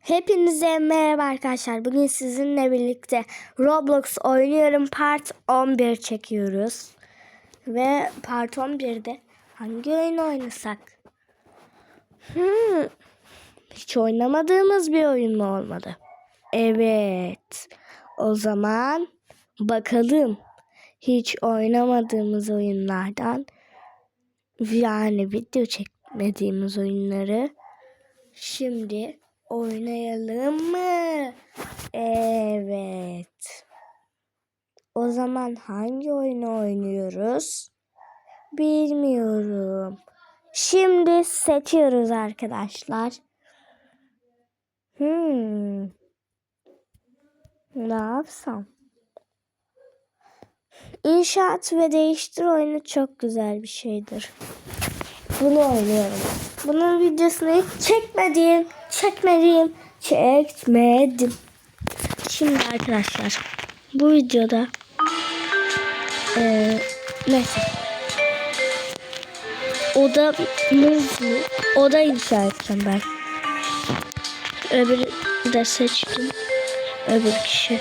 Hepinize merhaba arkadaşlar. Bugün sizinle birlikte Roblox oynuyorum part 11 çekiyoruz. Ve part 11'de hangi oyunu oynasak? Hmm, hiç oynamadığımız bir oyun mu olmadı? Evet. O zaman bakalım. Hiç oynamadığımız oyunlardan yani video çekmediğimiz oyunları Şimdi oynayalım mı? Evet. O zaman hangi oyunu oynuyoruz? Bilmiyorum. Şimdi seçiyoruz arkadaşlar. Hmm. Ne yapsam? İnşaat ve değiştir oyunu çok güzel bir şeydir. Bunu oynuyorum. Bunun videosunu hiç çekmedim. Çekmedim. Çekmedim. Şimdi arkadaşlar bu videoda eee neyse odamız mı? Oda inşa edeceğim ben. Öbürü de seçtim. Öbür kişi.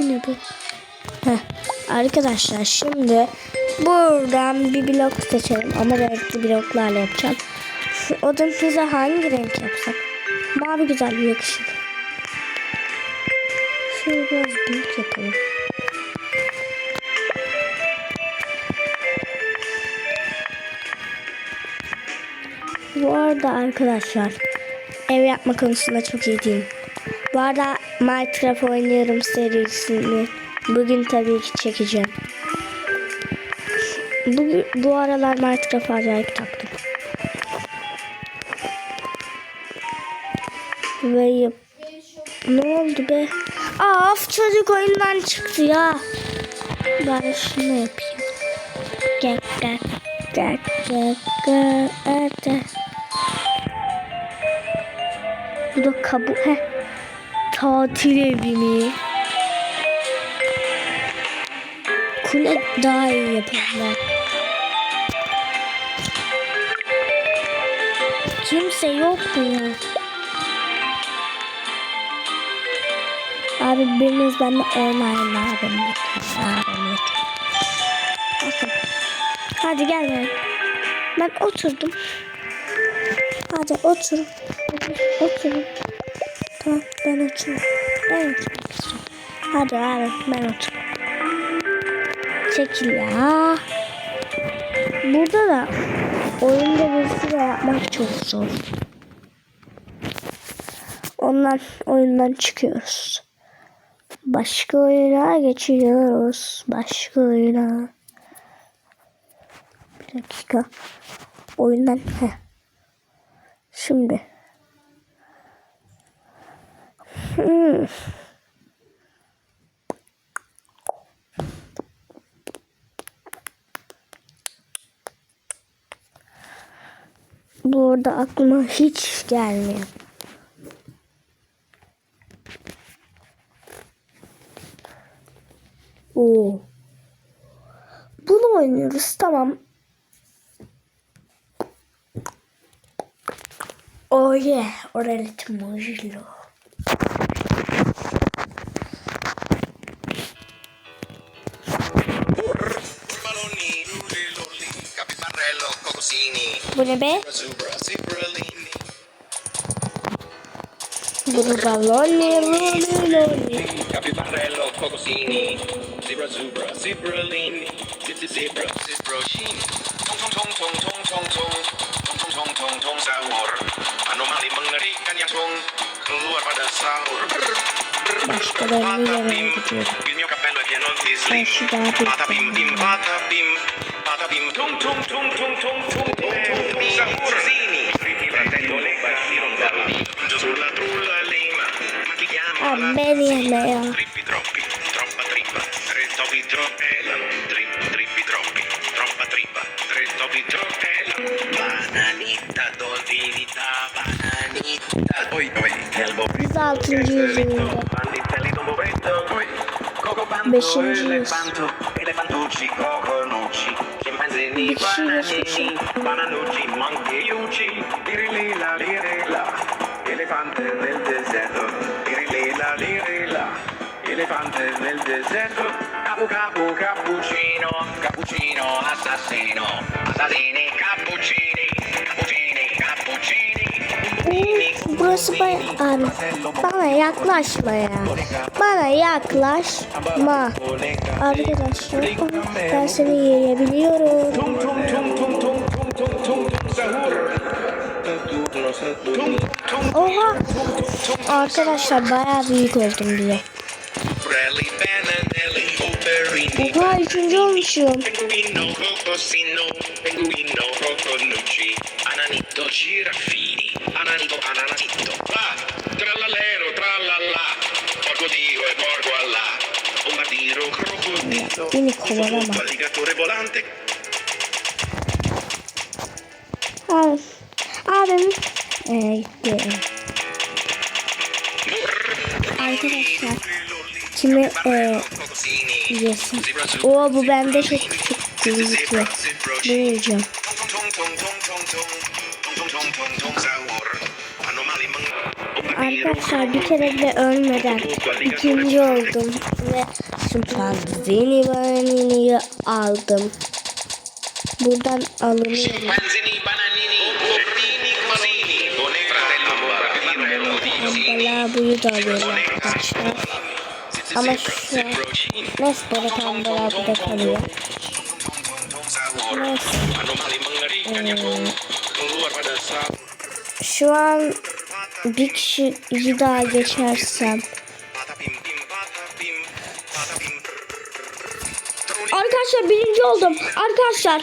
Bu ne bu? Heh. Arkadaşlar şimdi buradan bir blok seçelim ama renkli bloklarla yapacağım. Şu odamıza hangi renk yapsak? Mavi güzel yakışır. Şöyle biraz büyük yapalım. Bu arada arkadaşlar ev yapma konusunda çok iyi değilim. Bu arada Minecraft oynuyorum serisini bugün tabii ki çekeceğim. Bu, bu aralar Minecraft acayip taktım. Ve yap- ne oldu be? Of çocuk oyundan çıktı ya. Ben şunu yapayım. Gel gel gel gel gel gel. Bu da kabu. Heh. Tatil evi? Kule daha iyi yaparlar. Kimse yok ya? Abi biriniz benimle oynayın abim. Abim. Hadi gel gel. Ben oturdum. Hadi otur. Oturun. Tamam ben oturuyorum. Ben oturmak. Hadi abi ben otur. Çekil ya. Burada da oyunda birisi de yapmak çok zor. Ondan oyundan çıkıyoruz. Başka oyuna geçiyoruz. Başka oyuna. Bir dakika. Oyundan heh. Şimdi. Hmm. Bu arada aklıma hiç gelmiyor. Oo. Bunu oynuyoruz tamam. Oh yeah, Orelito Bu ne be? Bunu balone, lone, lone. Capibarello, cocosini. Zebra, zubra, zebralini. Zebra, zebra, zebrocini. Tong, tong, tong, tong, tong, tong, tong. Tong, tong, tong, tong, sahur. Anomali mengerikannya, tong. Keluar pada sahur. Başka ben ne yemeğe gidiyorum? Ben şu daha bir... Patapim, pim, patapim. Patapim, tung, tung, tung, tung, tung. Sulla trulla lima. Ti chiamo. Ah, bene, Leo. Trippi troppi, troppa trippa. Tre topi tropela. Eh, tri, trippi troppi, troppa trippa. Tre topi tropela. Eh, bananita dolinita, bananita. Oi, oi, elbo. Esatto, giusto. Banditellito bovetto. Oi. Coco panto, elefanto, elefantucci, coconucci. Chimpanzini, bananini, bananucci, mancheiucci. Tirilila, lila nel deserto. Tiririla, lirila, elefante nel deserto. Capu capu cappuccino, cappuccino assassino. Assassini, cappuccini, cappuccini, cappuccini. Burası baya... Abi, bana yaklaşma ya. Bana yaklaşma. Arkadaşlar ben seni yiyebiliyorum. Oha. Arkadaşlar bayağı büyük oldum bile. Oha üçüncü olmuşum. Beni kovalama. Abi. Abi ee, gitti. Arkadaşlar kimi Cocosini yesin? Oo bu bende çok küçük gözüküyor. Ne yiyeceğim? Arkadaşlar bir kere bile ölmeden ikinci oldum ve Süperzini Vanini'yi aldım. Buradan alınıyorum. Buyu da alıyorum arkadaşlar. Ama şu an neyse böyle pembeler bir de kalıyor. Neyse. Şu an bir kişiyi daha geçersem. Arkadaşlar birinci oldum. Arkadaşlar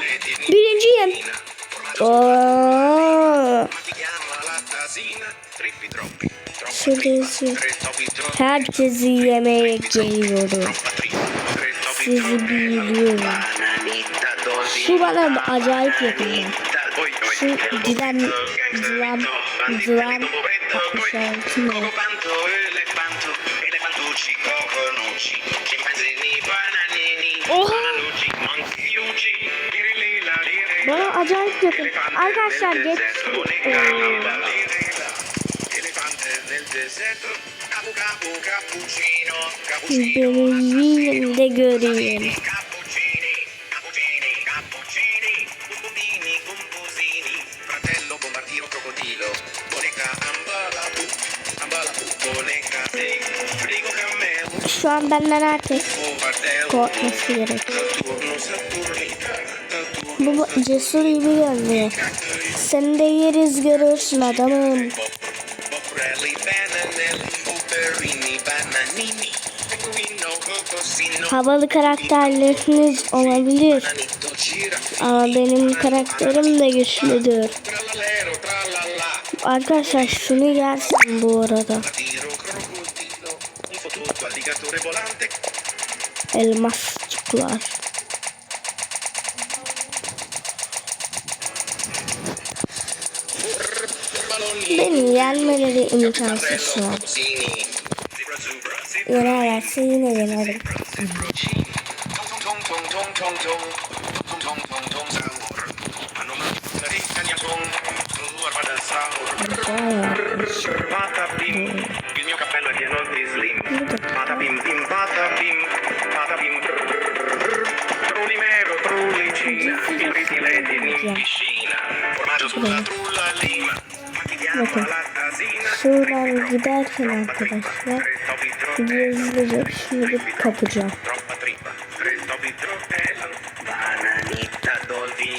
birinciyim. Oo. Yazıyor. Herkesi yemeğe geliyorum. Sizi biliyorum. Şu bana acayip yakın. Şu dilen, dilen, dilen 66 mı? Oha! Bana acayip yakın. Arkadaşlar geç. Beni Benzin de göreyim. Şu an benden artık korkması gerek. Bu cesur gibi görünüyor. Sen de yeriz görürsün adamım. Havalı karakterleriniz olabilir. Ama benim karakterim de güçlüdür. Arkadaşlar şunu yersin bu arada. Elmasçıklar. Beni yenmeleri imkansız şu an. Yeni hayatı yine denerim. Bata bim, il mio cappello è pieno di slim. Bata bim bim, bata bim, bata bim. Trulimero, trulicina, i preti in piscina. Formaggio sulla trulla lima. ma ti chiamo la tasina sulla Şuradan giderken arkadaşlar Diğerleri şimdi kapacağım.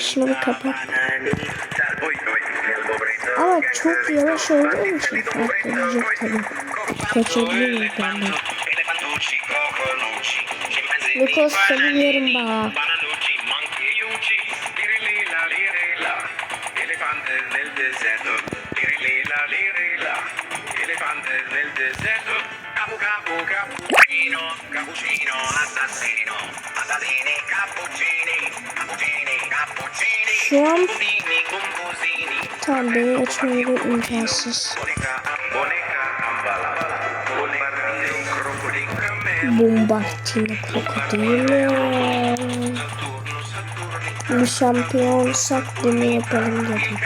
Şunu kapat. Ama çok yavaş olduğu için fark edecek tabii. Kaçabilirim ben de. Lucas seni yerim bak. Şu an tam beni açmaları imkansız. Bombardino krokodilo. Bir şampiyonsak bunu yapalım dedim.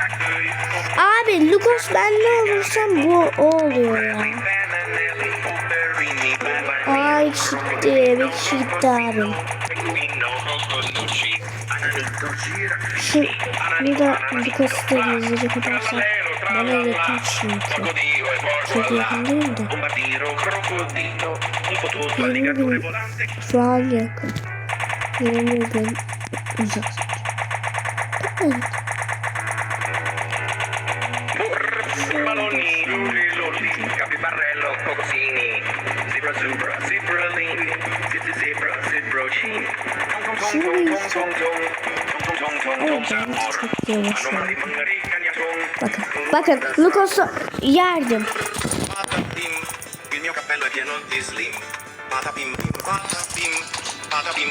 Abi Lugos ben ne olursam bu o oluyor ya. diğeri Şidarım. Şimdi burada birkaç sitede izleyecek edersen bana yeter çünkü. Çok yakın değil de. 20 gün şu an yakın. 20 gün uzak. Evet. Cagnatong, Bakın. Bakın Lucas'ı yerdim. il mio cappello è pieno di slim, patapim, patapim, patapim,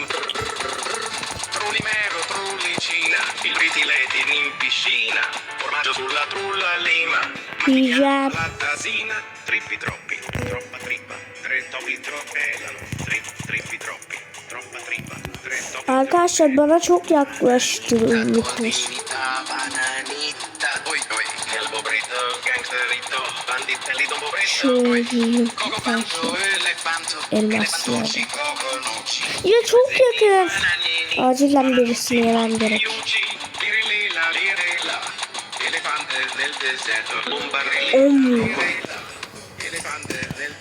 trullimero, trullicina, il vitiletin in piscina, formaggio sulla trulla lima, Yiyeceğim. lattasina, trippi troppi, troppa trippa, tre topi troppelano, tri, trippi troppi, Arkadaşlar bana çok yaklaştırılmışsınız. Elmaslar. Ya çok yakın. Acilen birisini yemem gerek. Elefante del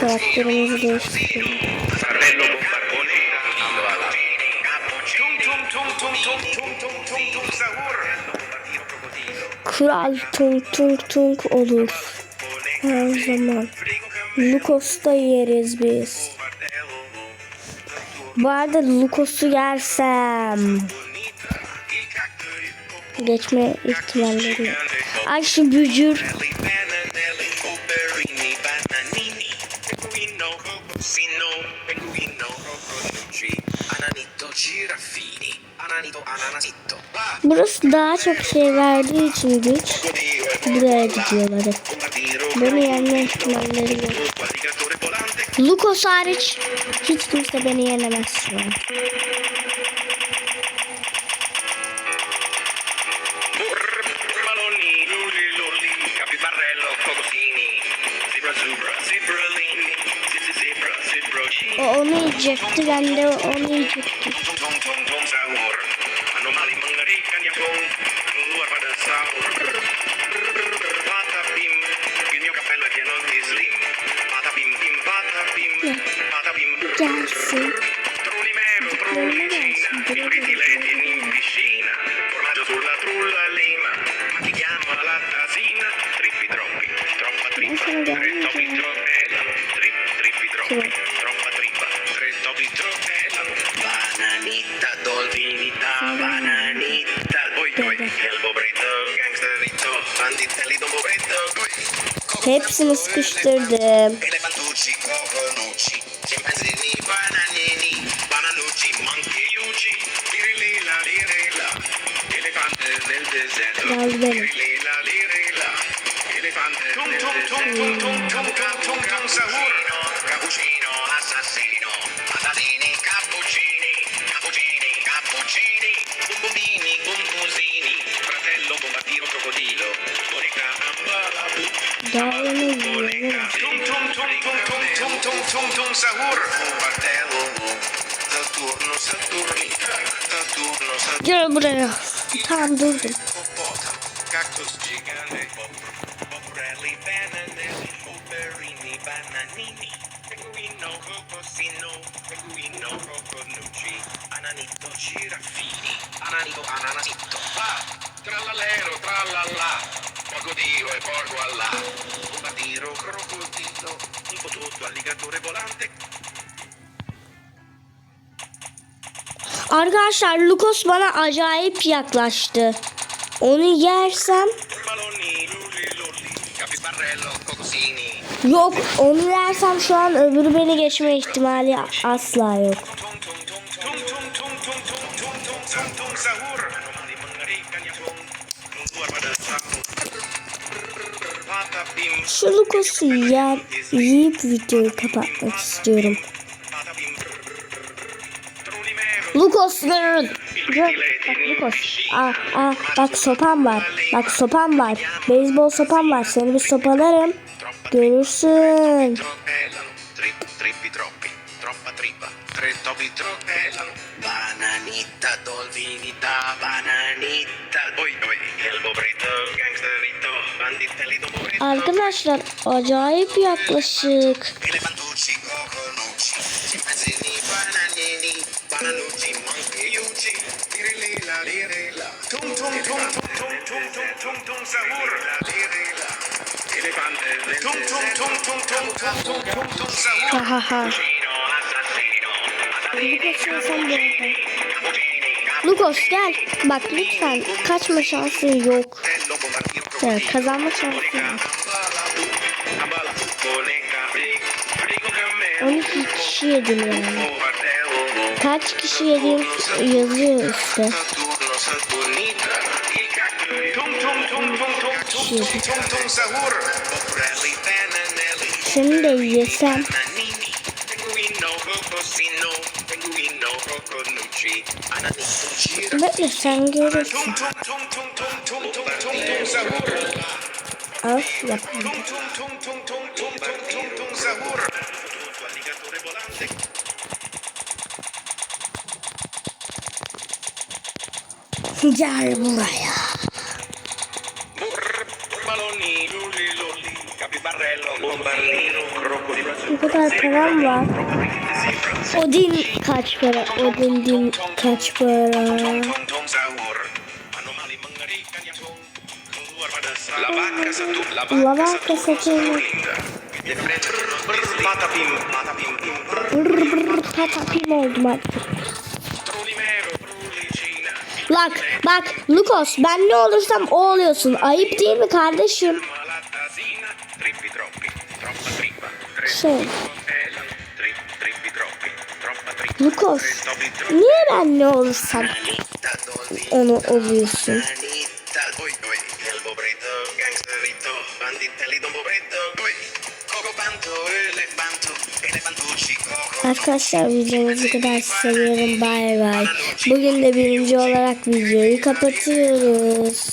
Karakterimizi değiştirelim. Kral Tung Tung Tung olur. Her zaman. Lukos'ta yeriz biz. Bu arada Lukos'u yersem geçme ihtimalleri. Ay şu bücür Burası daha çok şey verdiği için güç. Buraya gidiyorlar hep. Beni yenme ihtimalleri yok. Lucas hariç hiç kimse beni yenemez şu an. Zebra, zebra, O onu yiyecekti ben de onu yiyecektim. soy trompeta, bananita, dolvinita, bananita, oy oy, el bobreto, gangsterito, banditelito, bobreto. Hepsini sıkıştırdım. Biraz böyle. Tum tum tum tum tum. Cappuccini, bumbumini, bumbusini, fratello bombardino crocodilo, Daha onu yiyorum. Tum tum tum tum tum tum tum tum tum sahur. Bombardello. Saturno, Saturnica. Saturno, Saturno. Gel buraya. Tamam durdum. Cactus gigante. Poprelli, bananelli, operini, bananini. Pecorino, cocosino. Pecorino, coconucci. Ananito, giraffini. Ananito, ananasito. Ah, trallallero, trallalla. Crocodilo e porco allà. Bombardiro, crocodilo. Un po' tutto, alligatore volante. Arkadaşlar Lucas bana acayip yaklaştı. Onu yersem yok. Onu yersem şu an öbürü beni geçme ihtimali asla yok. Şu Lucas'ı yer, yiyip videoyu kapatmak istiyorum. Il Dur. Bak Nikos. Aa, aa, bak sopam var. Bak sopam var. Beyzbol sopam var. Seni bir sopalarım. Görürsün. Arkadaşlar acayip yaklaşık. Ha ha ha. Lukos gel. Bak lütfen kaçma şansın yok. Yani kazanma şansı var. kişi yedim yani. Kaç kişi yedim yazıyor işte. Şimdi de yesem. Bekle sen görürsün. Öf yapamadım. Gel buraya. Bu kadar param var. Odin kaç para? Odin din kaç para? casa tu, la banca, la banca se Bak, bak Lukos ben ne olursam o oluyorsun. Ayıp değil mi kardeşim? Şey. Lukos, niye ben ne olursam onu oluyorsun? Arkadaşlar videomuzu kadar seviyorum. Bay bay. Bugün de birinci olarak videoyu kapatıyoruz.